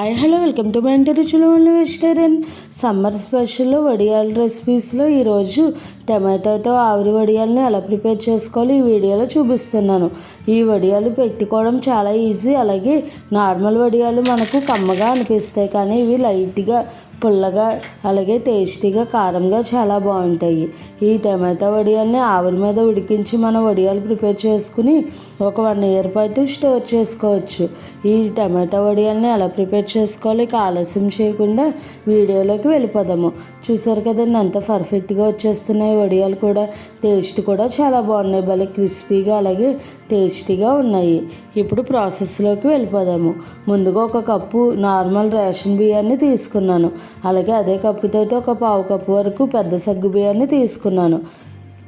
Hi hello welcome to my ఇంటి రుచులు ఉన్న వెజిటేరియన్. సమ్మర్ స్పెషల్ వడియాల రెసిపీస్లో ఈరోజు టమాటోతో ఆవిరి వడియాలని ఎలా ప్రిపేర్ చేసుకోవాలి ఈ వీడియోలో చూపిస్తున్నాను. ఈ వడియాలు పెట్టుకోవడం చాలా ఈజీ అలాగే నార్మల్ వడియాలు మనకు కమ్మగా అనిపిస్తాయి కానీ ఇవి లైట్గా పుల్లగా అలాగే టేస్టీగా కారంగా చాలా బాగుంటాయి. ఈ టమాటా వడియాల్ని ఆవిరి మీద ఉడికించి మనం వడియాలు ప్రిపేర్ చేసుకుని ఒక వన్ ఇయర్ పాటు స్టోర్ చేసుకోవచ్చు. ఈ టమాటా వడియాల్ని ఎలా ప్రిపేర్ చేసుకోవాలి ఆలస్యం చేయకుండా వీడియోలోకి వెళ్ళిపోదాము. చూసారు కదండి ఎంత పర్ఫెక్ట్గా వచ్చేస్తున్నాయి వడియాలు కూడా. టేస్ట్ కూడా చాలా బాగున్నాయి. భలే క్రిస్పీగా అలాగే టేస్టీగా ఉన్నాయి. ఇప్పుడు ప్రాసెస్లోకి వెళ్ళిపోదాము. ముందుగా ఒక కప్పు నార్మల్ రేషన్ బియ్యాన్ని తీసుకున్నాను. అలాగే అదే కప్పుతో ఒక పావు కప్పు వరకు పెద్ద సగ్గు బియ్యాన్ని తీసుకున్నాను.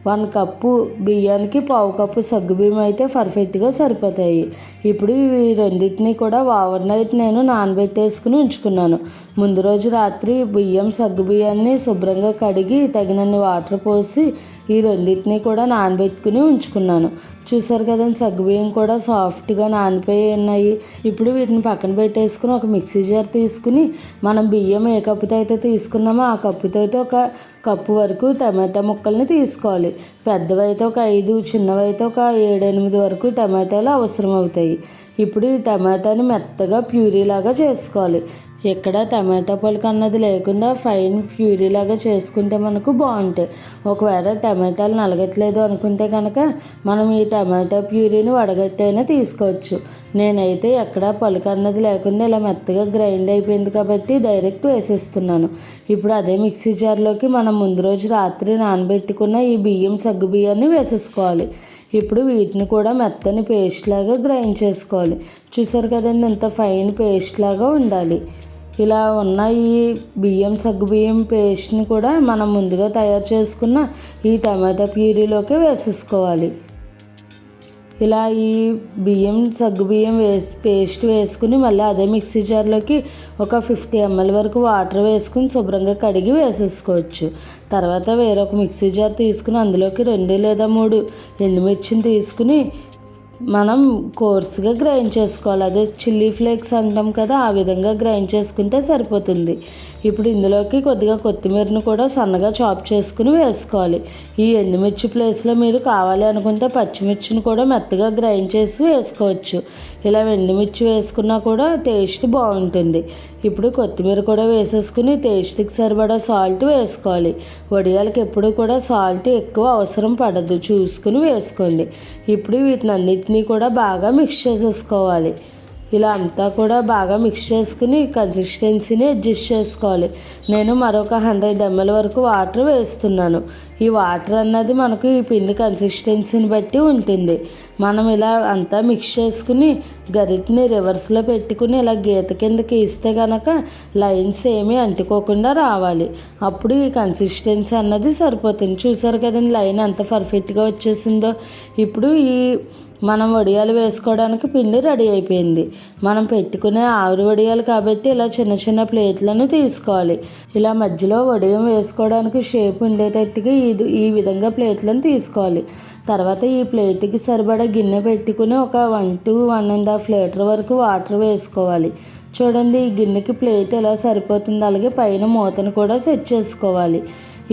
వన్ కప్పు బియ్యానికి పావు కప్పు సగ్గుబియ్యం అయితే పర్ఫెక్ట్గా సరిపోతాయి. ఇప్పుడు ఇవి రెండింటినీ కూడా ఓవర్ నైట్ నేను నానబెట్టేసుకుని ఉంచుకున్నాను. ముందు రోజు రాత్రి బియ్యం సగ్గుబియ్యాన్ని శుభ్రంగా కడిగి తగినన్ని వాటర్ పోసి ఈ రెండింటిని కూడా నానబెట్టుకుని ఉంచుకున్నాను. చూసారు కదండి సగ్గుబియ్యం కూడా సాఫ్ట్గా నానిపోయి ఉన్నాయి ఇప్పుడు వీటిని పక్కన పెట్టేసుకుని ఒక మిక్సీ జార్ తీసుకుని మనం బియ్యం ఏ కప్పుతో అయితే తీసుకున్నామో ఆ కప్పుతో అయితే ఒక కప్పు వరకు టమాటా ముక్కల్ని తీసుకోవాలి. పెద్దవైతే ఒక ఐదు చిన్నవైతే ఒక ఏడెనిమిది వరకు టమాటాలు అవసరం అవుతాయి ఇప్పుడు ఈ టమాటాని మెత్తగా ప్యూరీలాగా చేసుకోవాలి. ఇక్కడ టమాటా పలుకు అన్నది లేకుండా ఫైన్ ప్యూరీ లాగా చేసుకుంటే మనకు బాగుంటాయి ఒకవేళ టమాటాలు నలగట్లేదు అనుకుంటే కనుక మనం ఈ టమాటా ప్యూరీని వడగట్టైనా తీసుకోవచ్చు. నేనైతే ఎక్కడ పలుకు అన్నది లేకుండా ఇలా మెత్తగా గ్రైండ్ అయిపోయింది కాబట్టి డైరెక్ట్ వేసేస్తున్నాను. ఇప్పుడు అదే మిక్సీ జార్లోకి మనం ముందు రోజు రాత్రి నానబెట్టుకున్న ఈ బియ్యం సగ్గు బియ్యాన్ని వేసేసుకోవాలి. ఇప్పుడు వీటిని కూడా మెత్తని పేస్ట్ లాగా గ్రైండ్ చేసుకోవాలి. చూసారు కదండి ఇంత ఫైన్ పేస్ట్ లాగా ఉండాలి. ఇలా ఉన్న ఈ బియ్యం సగ్గు బియ్యం పేస్ట్ని కూడా మనం ముందుగా తయారు చేసుకున్న ఈ టమాటా ప్యూరీలోకి వేసేసుకోవాలి. ఇలా ఈ బియ్యం సగ్గు బియ్యం వేసి పేస్ట్ వేసుకుని మళ్ళీ అదే మిక్సీ జార్లోకి ఒక ఫిఫ్టీ ఎంఎల్ వరకు వాటర్ వేసుకుని శుభ్రంగా కడిగి వేసేసుకోవచ్చు. తర్వాత వేరొక మిక్సీ జార్ తీసుకుని అందులోకి రెండు లేదా మూడు ఎండుమిర్చిని తీసుకుని మనం కోర్స్గా గ్రైండ్ చేసుకోవాలి. అదే చిల్లీ ఫ్లేక్స్ అంటాం కదా ఆ విధంగా గ్రైండ్ చేసుకుంటే సరిపోతుంది. ఇప్పుడు ఇందులోకి కొద్దిగా కొత్తిమీరను కూడా సన్నగా చాప్ చేసుకుని వేసుకోవాలి. ఈ ఎండుమిర్చి ప్లేస్లో మీరు కావాలి అనుకుంటే పచ్చిమిర్చిని కూడా మెత్తగా గ్రైండ్ చేసి వేసుకోవచ్చు. ఇలా ఎండుమిర్చి వేసుకున్నా కూడా టేస్ట్ బాగుంటుంది. ఇప్పుడు కొత్తిమీర కూడా వేసేసుకుని టేస్ట్కి సరిపడా సాల్ట్ వేసుకోవాలి. వడియాలకి ఎప్పుడు కూడా సాల్ట్ ఎక్కువ అవసరం పడదు. చూసుకుని వేసుకోండి. ఇప్పుడు వీటిని అన్నిటినీ కూడా బాగా మిక్స్ చేసేసుకోవాలి. ఇలా అంతా కూడా బాగా మిక్స్ చేసుకుని కన్సిస్టెన్సీని అడ్జస్ట్ చేసుకోవాలి. నేను మరొక హండ్రెడ్ ఎంఎల్ వరకు వాటర్ వేస్తున్నాను. ఈ వాటర్ అన్నది మనకు ఈ పిండి కన్సిస్టెన్సీని బట్టి ఉంటుంది. మనం ఇలా అంతా మిక్స్ చేసుకుని గరిటిని రివర్స్లో పెట్టుకుని ఇలా గీత కిందకి ఇస్తే కనుక లైన్స్ ఏమీ అంటుకోకుండా రావాలి. అప్పుడు ఈ కన్సిస్టెన్సీ అన్నది సరిపోతుంది. చూసారు కదండి లైన్ ఎంత పర్ఫెక్ట్గా వచ్చేసిందో. ఇప్పుడు ఈ మనం వడియాలు వేసుకోవడానికి పిండి రెడీ అయిపోయింది. మనం పెట్టుకునే ఆవిరి వడియాలు కాబట్టి ఇలా చిన్న చిన్న ప్లేట్లను తీసుకోవాలి. ఇలా మధ్యలో వడియం వేసుకోవడానికి షేప్ ఉండేటట్టుగా ఇది ఈ విధంగా ప్లేట్లను తీసుకోవాలి. తర్వాత ఈ ప్లేట్కి సరిపడా గిన్నె పెట్టుకుని ఒక one two one and half litre వరకు వాటర్ వేసుకోవాలి. చూడండి ఈ గిన్నెకి ప్లేట్ ఎలా సరిపోతుంది? అలాగే పైన మూతను కూడా సెట్ చేసుకోవాలి.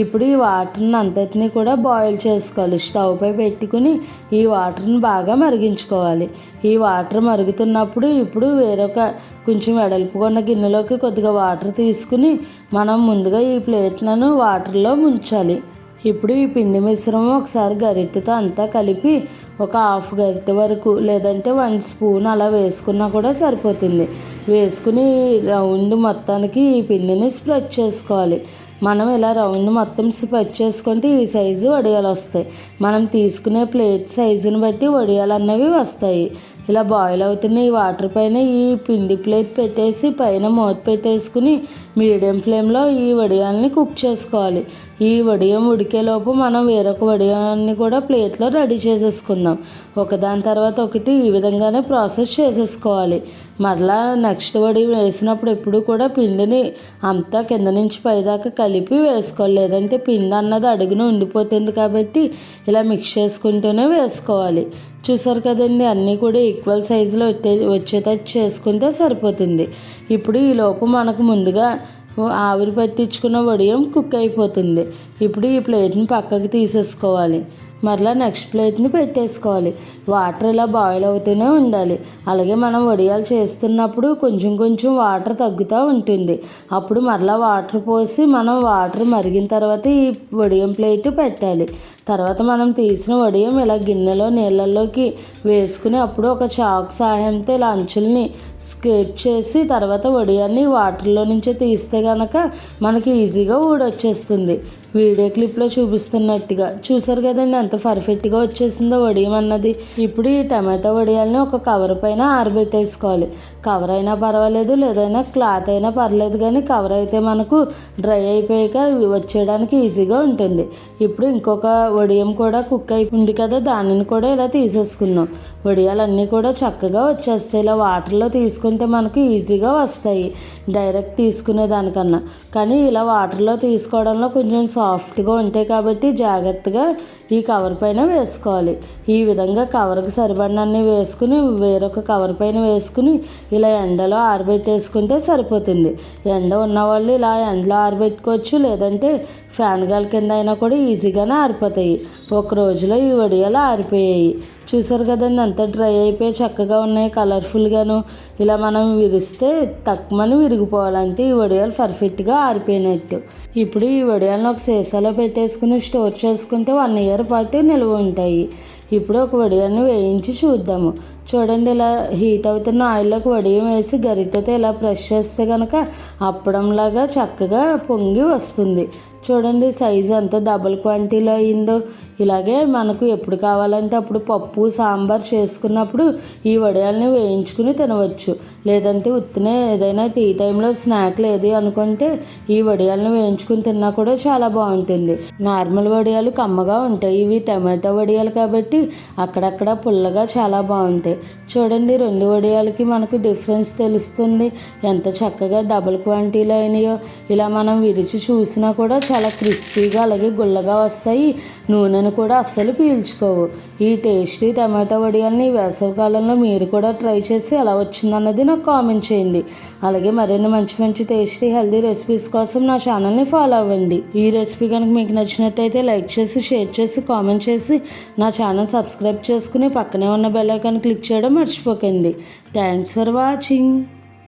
ఇప్పుడు ఈ వాటర్ని అంతటిని కూడా బాయిల్ చేసుకోవాలి. స్టవ్ పై పెట్టుకుని ఈ వాటర్ని బాగా మరిగించుకోవాలి. ఈ వాటర్ మరుగుతున్నప్పుడు ఇప్పుడు వేరొక కొంచెం వెడల్పుకున్న గిన్నెలోకి కొద్దిగా వాటర్ తీసుకుని మనం ముందుగా ఈ ప్లేట్లను వాటర్లో ముంచాలి. ఇప్పుడు ఈ పిండి మిశ్రమం ఒకసారి గరిటెతో అంతా కలిపి ఒక హాఫ్ గరిటె వరకు లేదంటే వన్ స్పూన్ అలా వేసుకున్నా కూడా సరిపోతుంది. వేసుకుని రౌండ్ మొత్తానికి ఈ పిండిని స్ప్రెడ్ చేసుకోవాలి. మనం ఇలా రౌండ్ మొత్తం స్ప్రెడ్ చేసుకుంటే ఈ సైజు వడియాలు వస్తాయి. మనం తీసుకునే ప్లేట్ సైజుని బట్టి వడియాలు అన్నవి వస్తాయి. ఇలా బాయిల్ అవుతున్న ఈ వాటర్ పైన ఈ పిండి ప్లేట్ పెట్టేసి పైన మూత పెట్టేసుకుని మీడియం ఫ్లేమ్లో ఈ వడియాలని కుక్ చేసుకోవాలి. ఈ వడియం ఉడికేలోపు మనం వేరొక వడియాన్ని కూడా ప్లేట్లో రెడీ చేసేసుకుందాం. ఒకదాని తర్వాత ఒకటి ఈ విధంగానే ప్రాసెస్ చేసేసుకోవాలి. మరలా నెక్స్ట్ వడియం వేసినప్పుడు ఎప్పుడు కూడా పిండిని అంతా కింద నుంచి పైదాకా కలిపి వేసుకోవాలి లేదంటే పిండి అన్నది అడుగున ఉండిపోతుంది కాబట్టి ఇలా మిక్స్ చేసుకుంటూనే వేసుకోవాలి. చూసారు కదండి అన్నీ కూడా ఈక్వల్ సైజులో వచ్చే వచ్చేటట్టు చేసుకుంటే సరిపోతుంది. ఇప్పుడు ఈ లోపు మనకు ముందుగా ఆవిరి పట్టించుకున్న వడియం కుక్ అయిపోతుంది. ఇప్పుడు ఈ ప్లేట్ని పక్కకి తీసేసుకోవాలి. మరలా నెక్స్ట్ ప్లేట్ని పెట్టేసుకోవాలి. వాటర్ ఇలా బాయిల్ అవుతూనే ఉండాలి. అలాగే మనం వడియాలు చేస్తున్నప్పుడు కొంచెం కొంచెం వాటర్ తగ్గుతూ ఉంటుంది. అప్పుడు మరలా వాటర్ పోసి మనం వాటర్ మరిగిన తర్వాత ఈ వడియం ప్లేట్ పెట్టాలి. తర్వాత మనం తీసిన వడియం ఇలా గిన్నెలో నీళ్ళల్లోకి వేసుకుని అప్పుడు ఒక చాక్ సహాయంతో ఇలా అంచుల్ని స్కేప్ చేసి తర్వాత వడియాన్ని వాటర్లో నుంచి తీస్తే కనుక మనకి ఈజీగా ఊడొచ్చేస్తుంది. వీడియో క్లిప్లో చూపిస్తున్నట్టుగా. చూసారు కదండి ఎంత పర్ఫెక్ట్గా వచ్చేసిందో వడియం అన్నది ఇప్పుడు ఈ టమాటో వడియాల్ని ఒక కవర్ పైన ఆరబెట్టేసుకోవాలి. కవర్ అయినా పర్వాలేదు లేదైనా క్లాత్ అయినా పర్లేదు కానీ కవర్ అయితే మనకు డ్రై అయిపోయాక వచ్చేయడానికి ఈజీగా ఉంటుంది. ఇప్పుడు ఇంకొక వడియం కూడా కుక్ అయిపోయింది కదా దానిని కూడా ఇలా తీసేసుకుందాం. వడియాలన్నీ కూడా చక్కగా వచ్చేస్తాయి. ఇలా వాటర్లో తీసుకుంటే మనకు ఈజీగా వస్తాయి డైరెక్ట్ తీసుకునే దానికన్నా. కానీ ఇలా వాటర్లో తీసుకోవడంలో కొంచెం సాఫ్ట్గా ఉంటాయి కాబట్టి జాగ్రత్తగా ఈ కవర్ పైన వేసుకోవాలి. ఈ విధంగా కవర్కి సరిపడినన్ని వేసుకుని వేరొక కవర్ పైన వేసుకుని ఇలా ఎండలో ఆరబెట్టేసుకుంటే సరిపోతుంది. ఎండ ఉన్నవాళ్ళు ఇలా ఎండలో ఆరబెట్టుకోవచ్చు లేదంటే ఫ్యాన్ గాలి కింద అయినా కూడా ఈజీగానే ఆరిపోతాయి. ఒక రోజులో ఈ వడియాలు ఆరిపోయాయి. చూసారు కదండి అంత డ్రై అయిపోయి చక్కగా ఉన్నాయి కలర్ఫుల్గాను. ఇలా మనం విరిస్తే తక్కువని విరిగిపోవాలంటే ఈ వడియాలు పర్ఫెక్ట్గా ఆరిపోయినట్టు. ఇప్పుడు ఈ వడియాలను ఒక సీసాలో పెట్టేసుకుని స్టోర్ చేసుకుంటే వన్ ఇయర్ పాటు నిల్వ ఉంటాయి. ఇప్పుడు ఒక వడియాన్ని వేయించి చూద్దాము. చూడండి ఇలా హీట్ అవుతున్న ఆయిల్లోకి వడియం వేసి గరిటెతో ఇలా ప్రెస్ చేస్తే కనుక అప్పడంలాగా చక్కగా పొంగి వస్తుంది. చూడండి సైజు ఎంత డబుల్ క్వాంటిటీలో అయిందో. ఇలాగే మనకు ఎప్పుడు కావాలంటే అప్పుడు పప్పు సాంబార్ చేసుకున్నప్పుడు ఈ వడియాల్ని వేయించుకుని తినవచ్చు. లేదంటే ఉత్తినే ఏదైనా టీ టైంలో స్నాక్ లేదు అనుకుంటే ఈ వడియాల్ని వేయించుకుని తిన్నా కూడా చాలా బాగుంటుంది. నార్మల్ వడియాలు కమ్మగా ఉంటాయి. ఇవి టమాటో వడియాలు కాబట్టి అక్కడక్కడ పుల్లగా చాలా బాగుంటాయి. చూడండి రెండు వడియాలకి మనకు డిఫరెన్స్ తెలుస్తుంది. ఎంత చక్కగా డబుల్ క్వాంటిటీలు అయినాయో. ఇలా మనం విరిచి చూసినా కూడా చాలా క్రిస్పీగా అలాగే గుల్లగా వస్తాయి. నూనెను కూడా అస్సలు పీల్చుకోవు. ఈ టేస్టీ టమాటో వడియాల్ని వేసవికాలంలో మీరు కూడా ట్రై చేసి ఎలా వచ్చిందన్నది నాకు కామెంట్ చేయండి. అలాగే మరిన్ని మంచి మంచి టేస్టీ హెల్దీ రెసిపీస్ కోసం నా ఛానల్ని ఫాలో అవ్వండి. ఈ రెసిపీ కనుక మీకు నచ్చినట్టయితే లైక్ చేసి షేర్ చేసి కామెంట్ చేసి నా ఛానల్ సబ్స్క్రైబ్ చేసుకుని పక్కనే ఉన్న బెల్ ఐకాన్ క్లిక్ చేయడం మర్చిపోకండి. Thanks for watching.